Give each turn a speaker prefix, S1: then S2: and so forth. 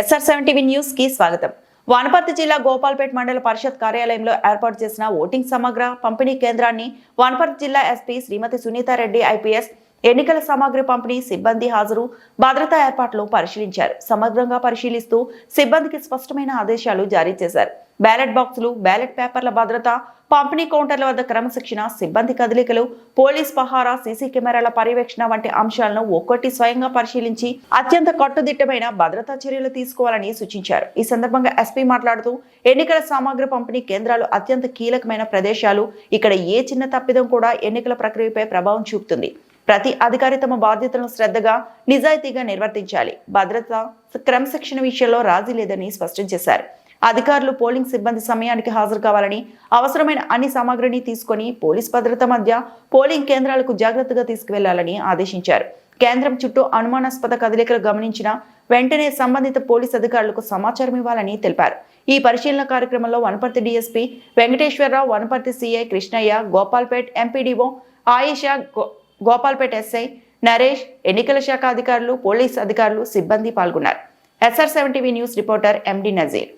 S1: SR seven TV న్యూస్కి స్వాగతం. వనపర్తి జిల్లా గోపాల్పేట్ మండల పరిషత్ కార్యాలయంలో ఏర్పాటు చేసిన ఓటింగ్ సమగ్ర పంపిణీ కేంద్రాన్ని వనపర్తి జిల్లా ఎస్పీ శ్రీమతి సునీతారెడ్డి ఐపీఎస్ ఎన్నికల సామాగ్రి పంపిణీ సిబ్బంది హాజరు భద్రతా ఏర్పాట్లు పరిశీలించారు. సమగ్రంగా పరిశీలిస్తూ సిబ్బందికి స్పష్టమైన ఆదేశాలు జారీ చేశారు. బ్యాలెట్ బాక్సులు బ్యాలెట్ పేపర్ల భద్రత పంపిణీ కౌంటర్ల వద్ద క్రమశిక్షణ సిబ్బంది కదలికలు పోలీస్ పహారా సీసీ కెమెరాల పర్యవేక్షణ వంటి అంశాలను ఒక్కటి స్వయంగా పరిశీలించి అత్యంత కట్టుదిట్టమైన భద్రతా చర్యలు తీసుకోవాలని సూచించారు. ఈ సందర్భంగా ఎస్పీ మాట్లాడుతూ ఎన్నికల సామాగ్రి పంపిణీ కేంద్రాలు అత్యంత కీలకమైన ప్రదేశాలు. ఇక్కడ ఏ చిన్న తప్పిదం కూడా ఎన్నికల ప్రక్రియపై ప్రభావం చూపుతుంది. ప్రతి అధికారి తమ బాధ్యతలను శ్రద్ధగా నిజాయితీగా నిర్వర్తించాలి. భద్రత క్రమశిక్షణ విషయంలో రాజీ లేదని స్పష్టం చేశారు. అధికారులు పోలింగ్ సిబ్బంది సమయానికి హాజరు కావాలని అవసరమైన అన్ని సామాగ్రిని తీసుకొని పోలీస్ భద్రత మధ్య పోలింగ్ కేంద్రాలకు జాగ్రత్తగా తీసుకువెళ్ళాలని ఆదేశించారు. కేంద్రం చుట్టూ అనుమానాస్పద కదలికలు గమనించిన వెంటనే సంబంధిత పోలీస్ అధికారులకు సమాచారం ఇవ్వాలని తెలిపారు. ఈ పరిశీలన కార్యక్రమంలో Wanaparthy DSP Venkateswara Rao Wanaparthy CI Krishnaiah Gopalpet MPDO Ayesha Gopalpeta SI Naresh ఎన్నికల శాఖ అధికారులు పోలీస్ అధికారులు సిబ్బంది పాల్గొన్నారు. SR seven TV news reporter MD Nazeer.